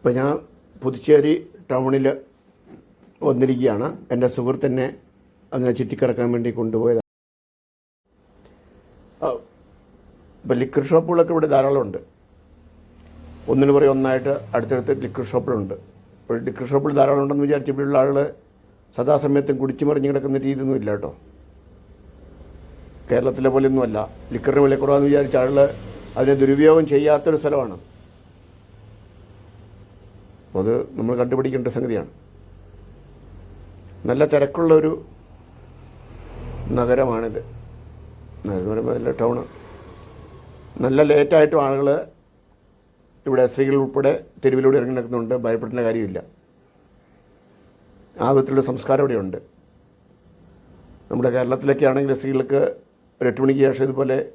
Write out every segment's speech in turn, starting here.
ഇപ്പോൾ ഞാൻ പുതുച്ചേരി ടൗണിൽ വന്നിരിക്കുകയാണ്. എന്റെ സുഹൃത്തിനെ അങ്ങനെ ചുറ്റിക്കറക്കാൻ വേണ്ടി കൊണ്ടുപോയതാണ് ഇപ്പോൾ ലിക്വിഡ് ഷോപ്പുകളൊക്കെ ഇവിടെ ധാരാളമുണ്ട് ഒന്നിന് പറയും ഒന്നായിട്ട് അടുത്തടുത്ത് ലിക്വിഡ് ഷോപ്പുകളുണ്ട് ഇപ്പോൾ ലിക്വിഡ് ഷോപ്പിൽ ധാരാളം ഉണ്ടെന്ന് വിചാരിച്ച് ഇവിടെയുള്ള ആളുകൾ സദാസമയത്തും കുടിച്ചു മറിഞ്ഞ് കിടക്കുന്ന രീതിയൊന്നും ഇല്ല കേട്ടോ. കേരളത്തിലെ പോലെയൊന്നുമല്ല. ലിക്കറിന് വില കുറവാന്ന് വിചാരിച്ച ആളുകൾ അതിനെ ദുരുപയോഗം ചെയ്യാത്തൊരു സ്ഥലമാണ്. അത് നമ്മൾ കണ്ടുപിടിക്കേണ്ട സംഗതിയാണ്. നല്ല തിരക്കുള്ള ഒരു നഗരമാണിത്. നഗരം എന്ന് പറയുമ്പോൾ നല്ല ടൗണ്. നല്ല ലേറ്റായിട്ടും ആളുകൾ ഇവിടെ സ്ത്രീകൾ ഉൾപ്പെടെ തെരുവിലൂടെ ഇറങ്ങി നടക്കുന്നുണ്ട്. ഭയപ്പെടേണ്ട കാര്യമില്ല. ആ വിധത്തിലുള്ള സംസ്കാരം ഇവിടെയുണ്ട്. നമ്മുടെ കേരളത്തിലൊക്കെ ആണെങ്കിൽ സ്ത്രീകൾക്ക് ഒരു എട്ട് മണിക്ക് ശേഷം ഇതുപോലെ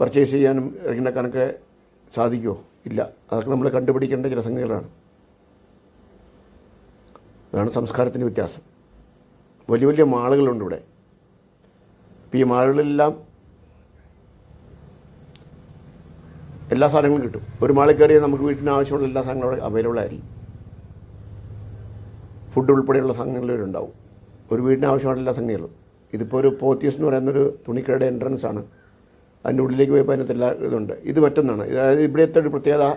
പർച്ചേസ് ചെയ്യാനും ഇറങ്ങി നടക്കാനൊക്കെ സാധിക്കുമോ? ഇല്ല. അതൊക്കെ നമ്മൾ കണ്ടുപിടിക്കേണ്ട ചില സംഗതികളാണ്. അതാണ് സംസ്കാരത്തിന്റെ വ്യത്യാസം. വലിയ വലിയ മാളുകളുണ്ട് ഇവിടെ. ഇപ്പോൾ ഈ മാളുകളിലെല്ലാം എല്ലാ സാധനങ്ങളും കിട്ടും. ഒരു മാളിൽ കയറിയാൽ നമുക്ക് വീട്ടിന് ആവശ്യമുള്ള എല്ലാ സാധനങ്ങളും അവിടെ അവൈലബിൾ ആയിരിക്കും. ഫുഡ് ഉൾപ്പെടെയുള്ള സംഘങ്ങളിൽ ഉണ്ടാവും. ഒരു വീടിന് ആവശ്യമുള്ള എല്ലാ സംഗതികളും ഇതിപ്പോൾ ഒരു പോത്തീസ് എന്ന് പറയുന്നൊരു തുണിക്കടയുടെ എൻട്രൻസ് ആണ്. അതിന്റെ ഉള്ളിലേക്ക് പോയപ്പോൾ അതിനകത്ത് എല്ലാ ഇതുണ്ട്. ഇത് മറ്റൊന്നാണ്. അതായത് ഇവിടുത്തെ ഒരു പ്രത്യേകത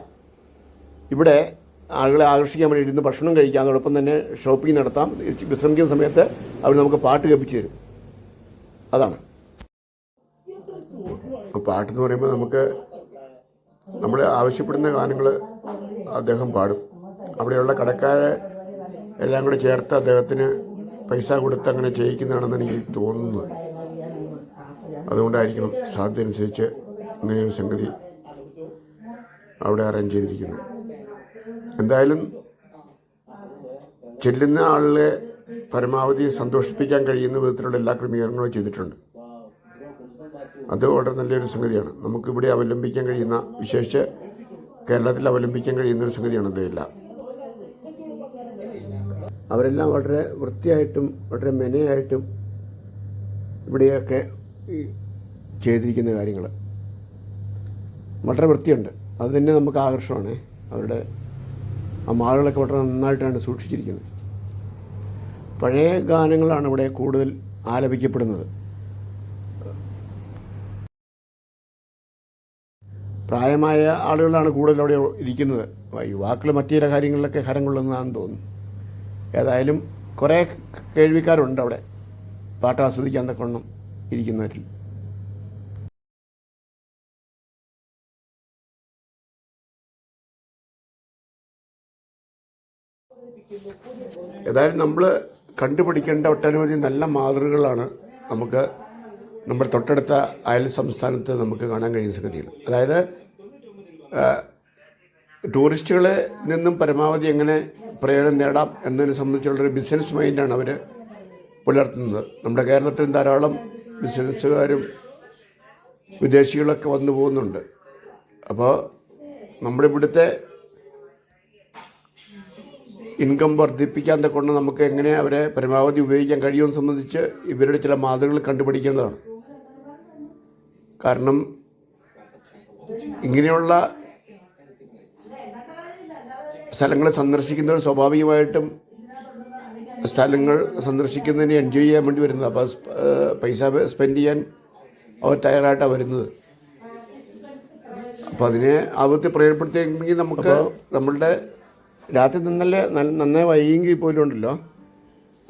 ഇവിടെ ആളുകളെ ആകർഷിക്കാൻ വേണ്ടി ഇരുന്ന് ഭക്ഷണം കഴിക്കാം. അതോടൊപ്പം തന്നെ ഷോപ്പിംഗ് നടത്താം. വിശ്രമിക്കുന്ന സമയത്ത് അവർ നമുക്ക് പാട്ട് കപ്പിച്ച് തരും. അതാണ്. പാട്ടെന്ന് പറയുമ്പോൾ നമുക്ക് നമ്മൾ ആവശ്യപ്പെടുന്ന ഗാനങ്ങൾ അദ്ദേഹം പാടും. അവിടെയുള്ള കടക്കാരെ എല്ലാം കൂടെ ചേർത്ത് അദ്ദേഹത്തിന് പൈസ കൊടുത്ത് അങ്ങനെ ചെയ്യിക്കുന്നതാണെന്ന് എനിക്ക് തോന്നുന്നത്. അതുകൊണ്ടായിരിക്കണം സാധ്യത അനുസരിച്ച് ഇങ്ങനെയൊരു സംഗതി അവിടെ അറേഞ്ച് ചെയ്തിരിക്കുന്നത്. എന്തായാലും ചെല്ലുന്ന ആളുകളെ പരമാവധി സന്തോഷിപ്പിക്കാൻ കഴിയുന്ന വിധത്തിലുള്ള എല്ലാ ക്രമീകരണങ്ങളും ചെയ്തിട്ടുണ്ട്. അത് വളരെ നല്ലൊരു സംഗതിയാണ്. നമുക്കിവിടെ അവലംബിക്കാൻ കഴിയുന്ന വിശേഷിച്ച് കേരളത്തിൽ അവലംബിക്കാൻ കഴിയുന്ന ഒരു സംഗതിയാണ് ഇതെല്ലാം. അവരെല്ലാം വളരെ വൃത്തിയായിട്ടും വളരെ മെനയായിട്ടും ഇവിടെയൊക്കെ ഈ ചെയ്തിരിക്കുന്ന കാര്യങ്ങൾ വളരെ വൃത്തിയുണ്ട്. അത് തന്നെ നമുക്ക് ആകർഷമാണ് അവരുടെ ആ മാളുകളൊക്കെ വളരെ നന്നായിട്ടാണ് സൂക്ഷിച്ചിരിക്കുന്നത്. പഴയ ഗാനങ്ങളാണ് ഇവിടെ കൂടുതൽ ആലപിക്കപ്പെടുന്നത്. പ്രായമായ ആളുകളാണ് കൂടുതൽ അവിടെ ഇരിക്കുന്നത്. യുവാക്കൾ മറ്റു ചില കാര്യങ്ങളിലൊക്കെ ഹരം കൊള്ളുന്നതാണെന്ന് തോന്നുന്നു. ഏതായാലും കുറേ കേൾവിക്കാരുണ്ട് അവിടെ. പാട്ട് ആസ്വദിക്കാൻ തക്കൊണ്ണം ഇരിക്കുന്നവരിൽ. ഏതായാലും നമ്മൾ കണ്ടുപിടിക്കേണ്ട ഒട്ടനവധി നല്ല മാതൃകകളാണ് നമുക്ക് നമ്മുടെ തൊട്ടടുത്ത അയൽ സംസ്ഥാനത്ത് നമുക്ക് കാണാൻ കഴിയുന്ന സംഗതികൾ. അതായത് ടൂറിസ്റ്റുകളെ നിന്നും പരമാവധി എങ്ങനെ പ്രയോജനം നേടാം എന്നതിനെ സംബന്ധിച്ചുള്ളൊരു ബിസിനസ് മൈൻഡാണ് അവർ പുലർത്തുന്നത്. നമ്മുടെ കേരളത്തിൽ ധാരാളം ബിസിനസ്സുകാരും വിദേശികളൊക്കെ വന്നു പോകുന്നുണ്ട്. അപ്പോൾ നമ്മുടെ ഇവിടുത്തെ ഇൻകം വർദ്ധിപ്പിക്കാൻ കൊണ്ട് നമുക്ക് എങ്ങനെ അവരെ പരമാവധി ഉപയോഗിക്കാൻ കഴിയുമെന്ന് സംബന്ധിച്ച് ഇവരുടെ ചില മാതൃകകൾ കണ്ടുപിടിക്കേണ്ടതാണ്. കാരണം ഇങ്ങനെയുള്ള സ്ഥലങ്ങൾ സന്ദർശിക്കുന്നവർ സ്വാഭാവികമായിട്ടും സ്ഥലങ്ങൾ സന്ദർശിക്കുന്നതിന് എൻജോയ് ചെയ്യാൻ വേണ്ടി വരുന്നത്. അപ്പോൾ പൈസ സ്പെൻഡ് ചെയ്യാൻ അവർ തയ്യാറായിട്ടാണ് വരുന്നത്. അപ്പോൾ അതിനെ ആപത്തിൽ പ്രയോജനപ്പെടുത്തിയെങ്കിൽ നമുക്ക് നമ്മളുടെ രാത്രി നിന്നല്ലേ നന്നായി വൈകിയെങ്കിൽ പോലും ഉണ്ടല്ലോ.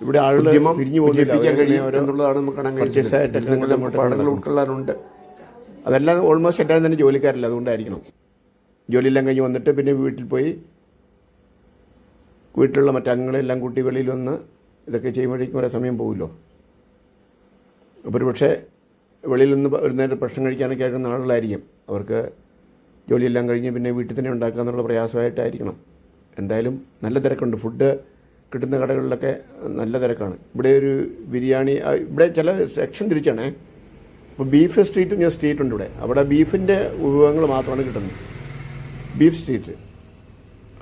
ഇവിടെ ആളുകൾ പിരിഞ്ഞു പോകുന്നില്ല. കഴിയും എന്നുള്ളതാണ് നമുക്ക് കാണാൻ കഴിച്ചതായിട്ട് നിങ്ങളുടെ പഠനങ്ങൾ ഉൾക്കൊള്ളാനുണ്ട് അതെല്ലാം ഓൾമോസ്റ്റ് എല്ലാവരും തന്നെ ജോലിക്കാരല്ല അതുകൊണ്ടായിരിക്കണം. ജോലിയെല്ലാം കഴിഞ്ഞ് വന്നിട്ട് പിന്നെ വീട്ടിൽ പോയി വീട്ടിലുള്ള മറ്റംഗങ്ങളെല്ലാം കൂട്ടി വെളിയിൽ വന്ന് ഇതൊക്കെ ചെയ്യുമ്പോഴേക്കും ഒരേ സമയം പോകുമല്ലോ അപ്പോൾ ഒരു പക്ഷേ വെളിയിൽ നിന്ന് ഒരു നേരം ഭക്ഷണം കഴിക്കാനൊക്കെ ആയിരുന്ന ആളുകളായിരിക്കും. അവർക്ക് ജോലിയെല്ലാം കഴിഞ്ഞ് പിന്നെ വീട്ടിൽ തന്നെ ഉണ്ടാക്കുക എന്നുള്ള പ്രയാസമായിട്ടായിരിക്കണം. എന്തായാലും നല്ല തിരക്കുണ്ട്. ഫുഡ് കിട്ടുന്ന കടകളിലൊക്കെ നല്ല തിരക്കാണ്. ഇവിടെ ഒരു ബിരിയാണി ഇവിടെ ചില സെക്ഷൻ തിരിച്ചാണേ. ഇപ്പോൾ ബീഫ് സ്ട്രീറ്റ് ഞാൻ സ്ട്രീറ്റ് ഉണ്ട് ഇവിടെ. അവിടെ ബീഫിന്റെ വിഭവങ്ങൾ മാത്രമാണ് കിട്ടുന്നത്. ബീഫ് സ്ട്രീറ്റ്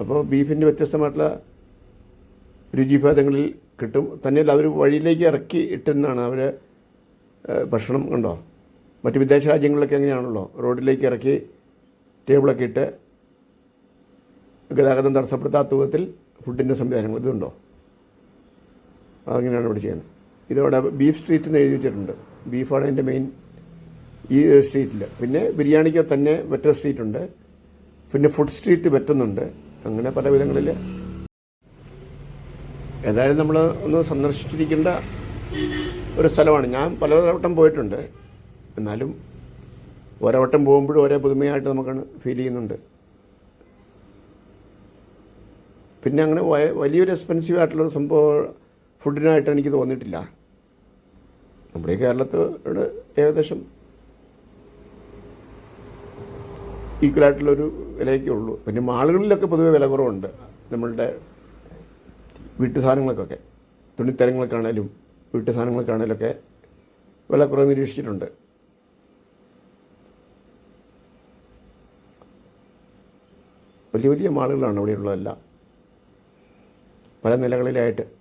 അപ്പോൾ ബീഫിന്റെ വ്യത്യസ്തമായിട്ടുള്ള രുചിഭേദങ്ങളിൽ കിട്ടും. തന്നെയല്ല അവർ വഴിയിലേക്ക് ഇറക്കി ഇട്ടെന്നാണ് അവർ ഭക്ഷണം കണ്ടോ? മറ്റ് വിദേശ രാജ്യങ്ങളിലൊക്കെ എങ്ങനെയാണല്ലോ? റോഡിലേക്ക് ഇറക്കി ടേബിളൊക്കെ ഇട്ട് ഗതാഗതം തടസ്സപ്പെടുത്താത്ത വിധത്തിൽ ഫുഡിന്റെ സംവിധാനങ്ങൾ ഇതുണ്ടോ? അതങ്ങനെയാണ് ഇവിടെ ചെയ്യുന്നത്? ഇതോടെ ബീഫ് സ്ട്രീറ്റ് എന്ന് എഴുതി വെച്ചിട്ടുണ്ട്. ബീഫാണ് എന്റെ മെയിൻ ഈ സ്ട്രീറ്റിൽ പിന്നെ ബിരിയാണിക്ക് തന്നെ വെറ്റർ സ്ട്രീറ്റ് ഉണ്ട് പിന്നെ ഫുഡ് സ്ട്രീറ്റ് വെറ്റുന്നുണ്ട് അങ്ങനെ പല വിധങ്ങളിൽ ഏതായാലും നമ്മൾ ഒന്ന് സന്ദർശിച്ചിരിക്കേണ്ട ഒരു സ്ഥലമാണ്. ഞാൻ പലവട്ടം പോയിട്ടുണ്ട്. എന്നാലും ഓരോ വട്ടം പോകുമ്പോഴും ഓരോ പുതുമയായിട്ട് നമുക്കാണ് ഫീൽ ചെയ്യുന്നുണ്ട്. പിന്നെ അങ്ങനെ വലിയൊരു എക്സ്പെൻസീവ് ആയിട്ടുള്ള സംഭവം ഫുഡിനായിട്ട് എനിക്ക് തോന്നിയിട്ടില്ല. നമ്മുടെ കേരളത്തോട് ഏകദേശം ഈക്വൽ ആയിട്ടുള്ളൊരു വിലയൊക്കെ ഉള്ളൂ. പിന്നെ മാളുകളിലൊക്കെ പൊതുവെ വില കുറവുണ്ട്. നമ്മളുടെ വീട്ടു സാധനങ്ങൾക്കൊക്കെ തുണിത്തരങ്ങൾക്കാണേലും വീട്ടു സാധനങ്ങൾക്കാണേലൊക്കെ വില കുറവ് നിരീക്ഷിച്ചിട്ടുണ്ട്. വലിയ വലിയ മാളുകളാണ് അവിടെയുള്ളതെല്ലാം. പല നിലകളിലായിട്ട്